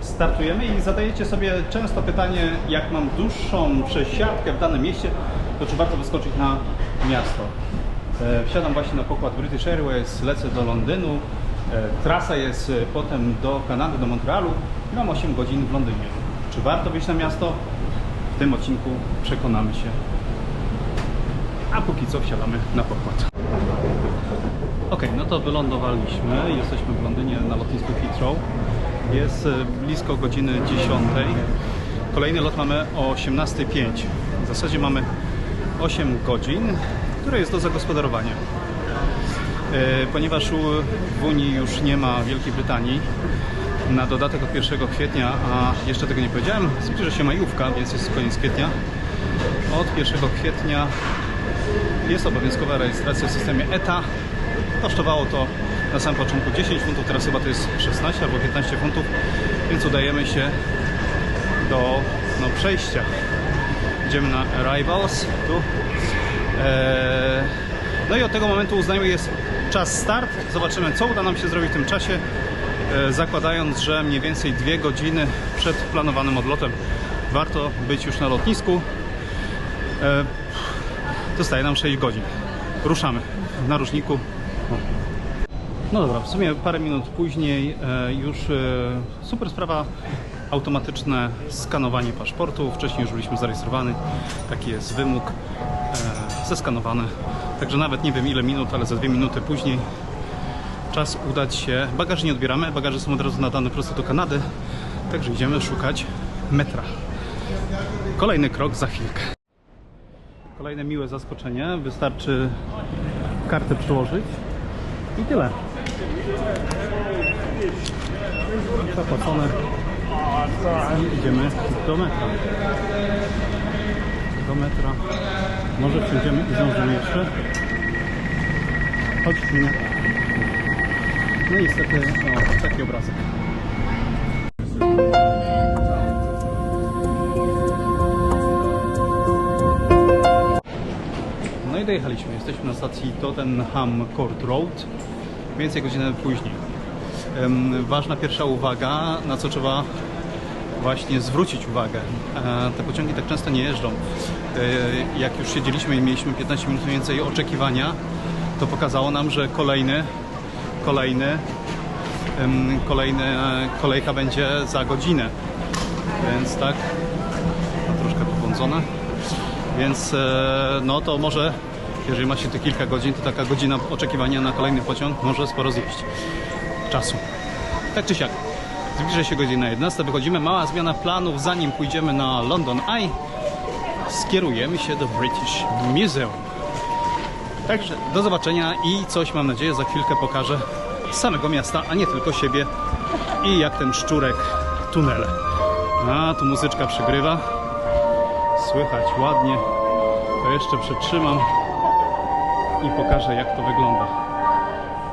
startujemy i zadajecie sobie często pytanie, jak mam dłuższą przesiadkę w danym mieście, to czy warto wyskoczyć na miasto. E, Wsiadam właśnie na pokład British Airways, lecę do Londynu. E, Trasa jest e, potem do Kanady, do Montrealu. i Mam 8 godzin w Londynie. Czy warto wyjść na miasto? W tym odcinku przekonamy się. A póki co wsiadamy na pokład. Ok, no to wylądowaliśmy. Jesteśmy w Londynie na lotnisku Heathrow. Jest e, blisko godziny 10. Kolejny lot mamy o 18.05. W zasadzie mamy 8 godzin, które jest do zagospodarowania. E, Ponieważ w Unii już nie ma Wielkiej Brytanii, na dodatek od 1 kwietnia, a jeszcze tego nie powiedziałem, zbliża się majówka, więc jest koniec kwietnia. Od 1 kwietnia jest obowiązkowa rejestracja w systemie ETA. Kosztowało to na samym początku 10 funtów, teraz chyba to jest 16 albo 15 funtów, więc udajemy się do no, przejścia. Idziemy na Arrivals, tu. Eee, no i od tego momentu uznajmy jest czas start. Zobaczymy, co uda nam się zrobić w tym czasie, e, zakładając, że mniej więcej dwie godziny przed planowanym odlotem warto być już na lotnisku. E, Zostaje nam 6 godzin. Ruszamy w narożniku. No dobra, w sumie parę minut później e, już e, super sprawa, automatyczne skanowanie paszportu. Wcześniej już byliśmy zarejestrowani, taki jest wymóg, e, zeskanowany. Także nawet nie wiem ile minut, ale za dwie minuty później czas udać się. Bagaży nie odbieramy, bagaże są od razu nadane prosto do Kanady, także idziemy szukać metra. Kolejny krok za chwilkę. Kolejne miłe zaskoczenie. Wystarczy kartę przyłożyć i tyle. Zapłacone. I idziemy do metra. Do metra. Może przyjdziemy i zdążymy jeszcze. Chodź. No i niestety o, taki obrazek. No i dojechaliśmy. Jesteśmy na stacji Tottenham Court Road. Więcej godziny później. Ważna pierwsza uwaga, na co trzeba właśnie zwrócić uwagę. E, te pociągi tak często nie jeżdżą. E, jak już siedzieliśmy i mieliśmy 15 minut więcej oczekiwania, to pokazało nam, że kolejny, kolejny, kolejny e, kolejka będzie za godzinę. Więc tak, troszkę pobłądzone. Więc no to może, jeżeli ma się tu kilka godzin, to taka godzina oczekiwania na kolejny pociąg może sporo zjeść czasu. Tak czy siak, zbliża się godzina 11, wychodzimy, mała zmiana planów, zanim pójdziemy na London Eye, skierujemy się do British Museum. Także do zobaczenia i coś mam nadzieję za chwilkę pokażę samego miasta, a nie tylko siebie i jak ten szczurek tunele. A, tu muzyczka przygrywa. Słychać ładnie. To jeszcze przytrzymam i pokażę jak to wygląda.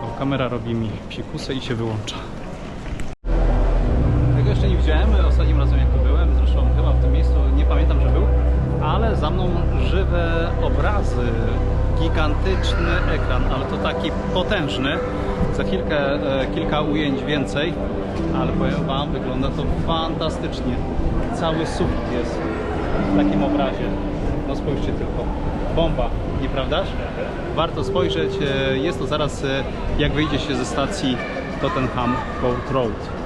Bo kamera robi mi psikusę i się wyłącza. Tego jeszcze nie widziałem ostatnim razem jak tu byłem. Zresztą chyba w tym miejscu nie pamiętam, że był. Ale za mną żywe obrazy. Gigantyczny ekran, ale to taki potężny. Za chwilkę e, kilka ujęć więcej. Ale powiem Wam, wygląda to fantastycznie. Cały sufit jest w takim obrazie. No spójrzcie tylko. Bomba, nieprawdaż? Warto spojrzeć. E, Jest to zaraz e, jak wyjdzie się ze stacji Tottenham Court Road.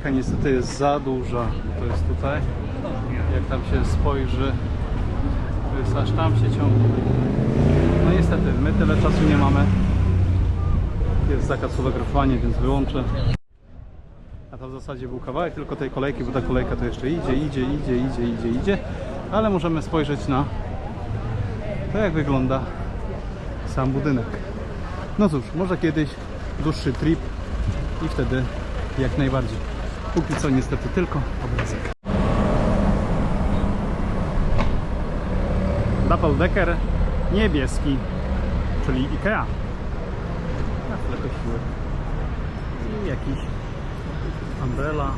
Niestety jest za duża. To jest tutaj. Jak tam się spojrzy, to jest aż tam się ciągnie. No niestety, my tyle czasu nie mamy. Jest zakaz fotografowania, więc wyłączę. A to w zasadzie był kawałek tylko tej kolejki, bo ta kolejka to jeszcze idzie, idzie, idzie, idzie, idzie, idzie. Ale możemy spojrzeć na to, jak wygląda sam budynek. No cóż, może kiedyś dłuższy trip i wtedy jak najbardziej. Póki co niestety tylko obrazek. Double decker niebieski, czyli Ikea. Na tle siły. I jakiś umbrella.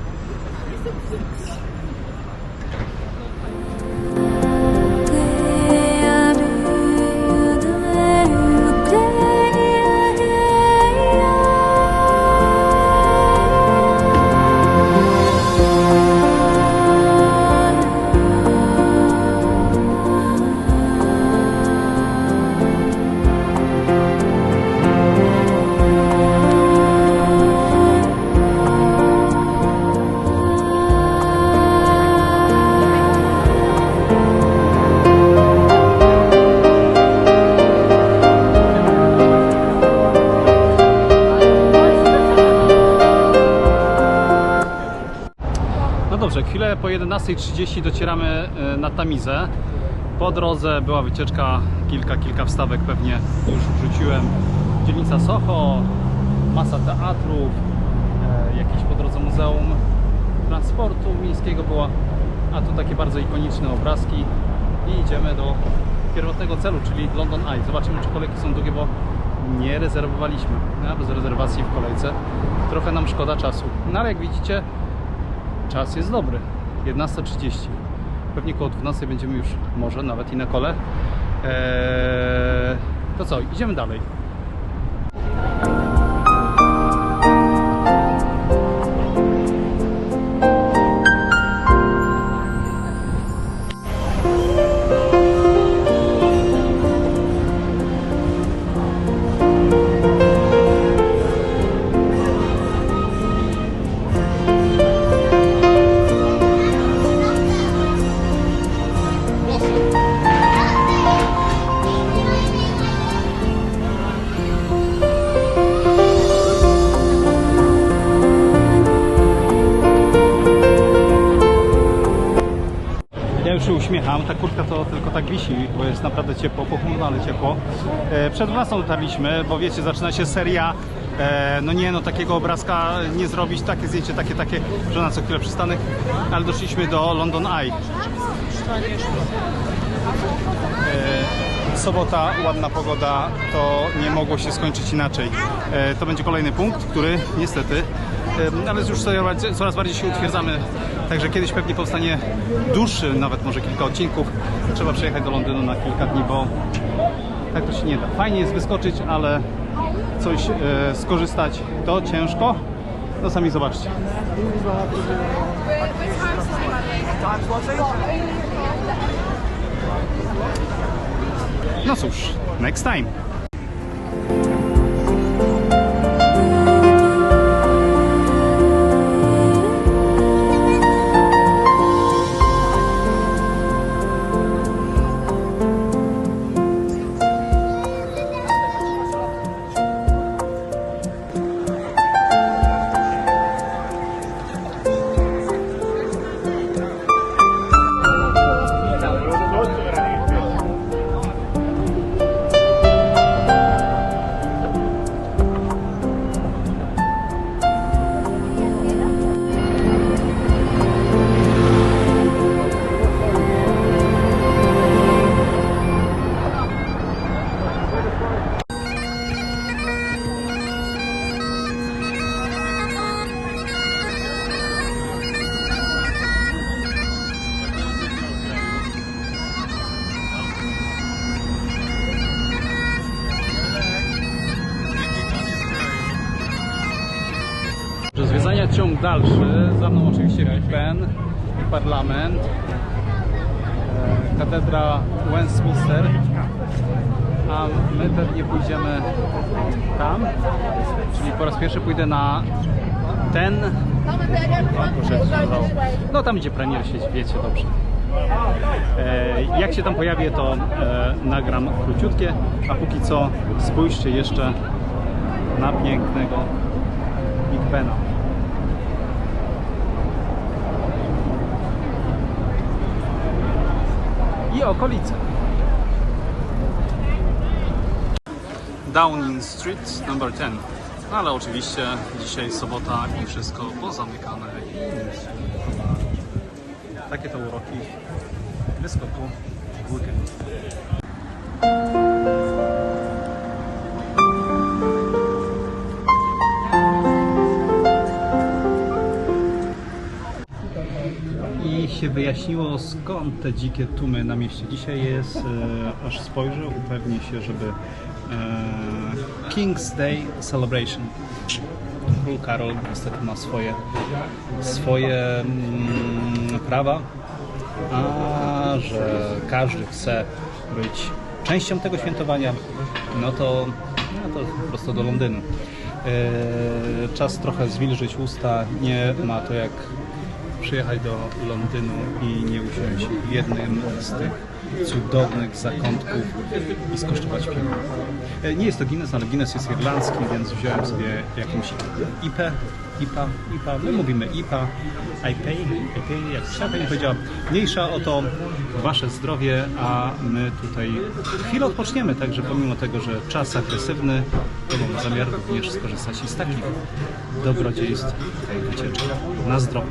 Dobrze, chwilę po 11.30 docieramy e, na Tamizę. Po drodze była wycieczka, kilka, kilka wstawek pewnie już wrzuciłem. Dzielnica Soho, masa teatrów, e, jakieś po drodze muzeum transportu miejskiego była, a tu takie bardzo ikoniczne obrazki i idziemy do pierwotnego celu, czyli London Eye. Zobaczymy, czy kolejki są długie, bo nie rezerwowaliśmy. No, bez rezerwacji w kolejce trochę nam szkoda czasu. No ale jak widzicie, Czas jest dobry. 11.30. Pewnie koło 12 będziemy już może nawet i na kole. Eee, to co, idziemy dalej. Bo jest naprawdę ciepło, pochmurno, ale ciepło. E, przed 12 dotarliśmy, bo wiecie, zaczyna się seria. E, no nie, no takiego obrazka nie zrobić, takie zdjęcie, takie, takie, że na co chwilę przystanek. Ale doszliśmy do London Eye. E, sobota, ładna pogoda, to nie mogło się skończyć inaczej. To będzie kolejny punkt, który niestety, ale już coraz bardziej się utwierdzamy. Także kiedyś pewnie powstanie dłuższy, nawet może kilka odcinków. Trzeba przyjechać do Londynu na kilka dni, bo tak to się nie da. Fajnie jest wyskoczyć, ale coś e, skorzystać to ciężko. No sami zobaczcie. No cóż, next time. Ciąg dalszy. Za mną oczywiście Ben parlament. E, Katedra Westminster. A my pewnie pójdziemy tam. Czyli po raz pierwszy pójdę na ten. No tam gdzie premier siedzi, wiecie dobrze. E, jak się tam pojawię, to e, nagram króciutkie, a póki co spójrzcie jeszcze na pięknego Big Bena. I okolice. Downing Street number 10. No ale oczywiście dzisiaj sobota i wszystko pozamykane i. Takie to uroki wyskoku w weekend. Wyjaśniło skąd te dzikie tłumy na mieście. Dzisiaj jest, e, aż spojrzę, upewnię się, żeby e, King's Day Celebration. Król Karol niestety ma swoje, swoje mm, prawa, a że każdy chce być częścią tego świętowania, no to, no to po prostu do Londynu. E, czas trochę zwilżyć usta, nie ma to jak przyjechać do Londynu i nie usiąść w jednym z tych cudownych zakątków i skosztować piwa. E, Nie jest to Guinness, ale Guinness jest irlandzki, więc wziąłem sobie jakąś IPę, IPA, IPA, my mówimy IPA, IPA, IPA, jak chciała Pani powiedziała, mniejsza o to Wasze zdrowie, a my tutaj chwilę odpoczniemy, także pomimo tego, że czas agresywny, to mam zamiar również skorzystać i z takich dobrodziejstw tej wycieczki. Na zdrowie.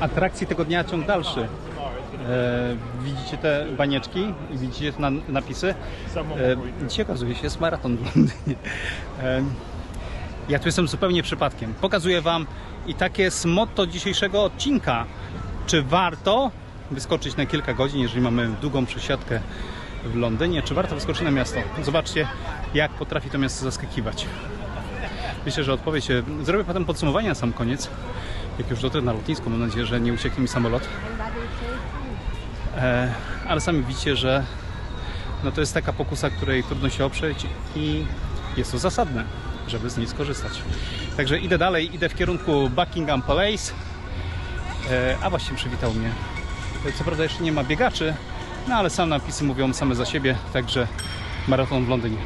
Atrakcji tego dnia ciąg dalszy. E, widzicie te banieczki widzicie te na, napisy. E, dzisiaj okazuje się, jest maraton w Londynie. E, ja tu jestem zupełnie przypadkiem. Pokazuję Wam i takie jest motto dzisiejszego odcinka. Czy warto wyskoczyć na kilka godzin, jeżeli mamy długą przesiadkę w Londynie? Czy warto wyskoczyć na miasto? Zobaczcie, jak potrafi to miasto zaskakiwać. Myślę, że odpowiedź. e, Zrobię potem podsumowanie na sam koniec. Jak już dotrę na lotnisko, mam nadzieję, że nie ucieknie mi samolot. E, ale sami widzicie, że no to jest taka pokusa, której trudno się oprzeć i jest to zasadne, żeby z niej skorzystać. Także idę dalej, idę w kierunku Buckingham Palace, e, a właściwie przywitał mnie. Co prawda jeszcze nie ma biegaczy, no ale sam napisy mówią same za siebie, także maraton w Londynie.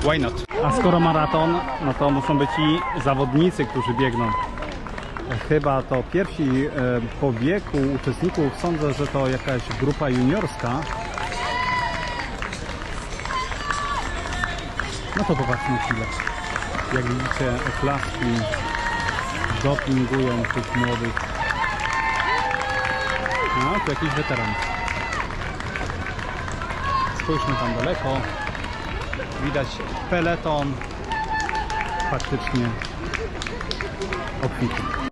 Why not? A skoro maraton, no to muszą być i zawodnicy, którzy biegną. Chyba to pierwsi e, po wieku uczestników, sądzę, że to jakaś grupa juniorska. No to popatrzmy chwilę. Jak widzicie, oklaski dopingują tych młodych. No, to jakiś weteran. Spójrzmy tam daleko. Widać peleton faktycznie obfity.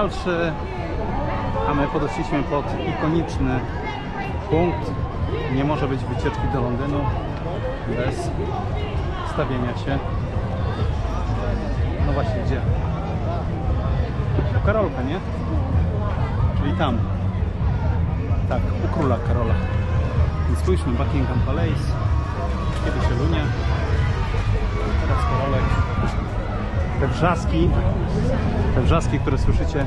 Dalszy, a my podeszliśmy pod ikoniczny punkt. Nie może być wycieczki do Londynu bez stawienia się. No właśnie, gdzie? U Karolka, nie? Czyli tam. Tak, u króla Karola. Więc spójrzmy, Buckingham Palace. Kiedy się lunia. Te wrzaski, te wrzaski, które słyszycie,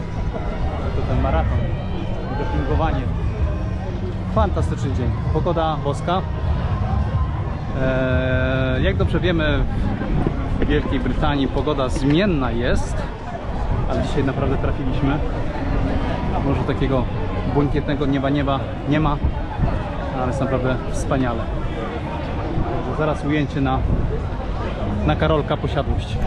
to ten maraton. i Dopingowanie. Fantastyczny dzień. Pogoda boska. Eee, jak dobrze wiemy, w Wielkiej Brytanii pogoda zmienna jest, ale dzisiaj naprawdę trafiliśmy. Może takiego błękitnego nieba nieba nie ma, ale jest naprawdę wspaniale. Zaraz ujęcie na, na Karolka posiadłość.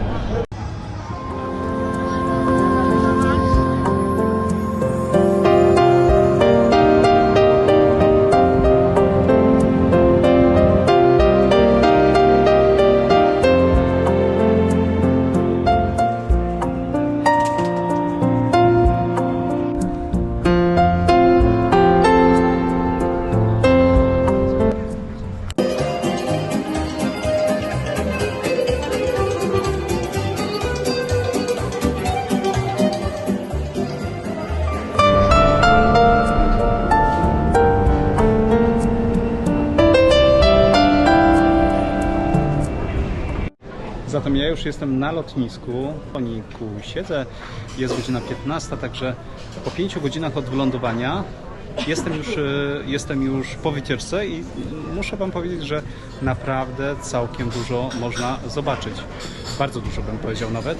Ja już jestem na lotnisku. W koniku siedzę, jest godzina 15, także po 5 godzinach od wylądowania jestem już, e, jestem już po wycieczce i muszę Wam powiedzieć, że naprawdę całkiem dużo można zobaczyć. Bardzo dużo bym powiedział nawet.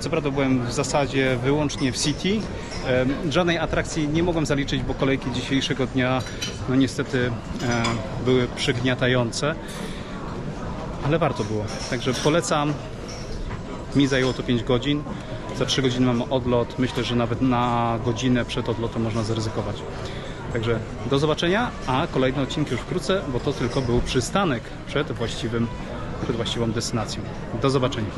Co prawda byłem w zasadzie wyłącznie w City. Żadnej atrakcji nie mogłem zaliczyć, bo kolejki dzisiejszego dnia no niestety e, były przygniatające ale warto było. Także polecam. Mi zajęło to 5 godzin. Za 3 godziny mam odlot. Myślę, że nawet na godzinę przed odlotem można zaryzykować. Także do zobaczenia, a kolejne odcinki już wkrótce, bo to tylko był przystanek przed właściwym, przed właściwą destynacją. Do zobaczenia.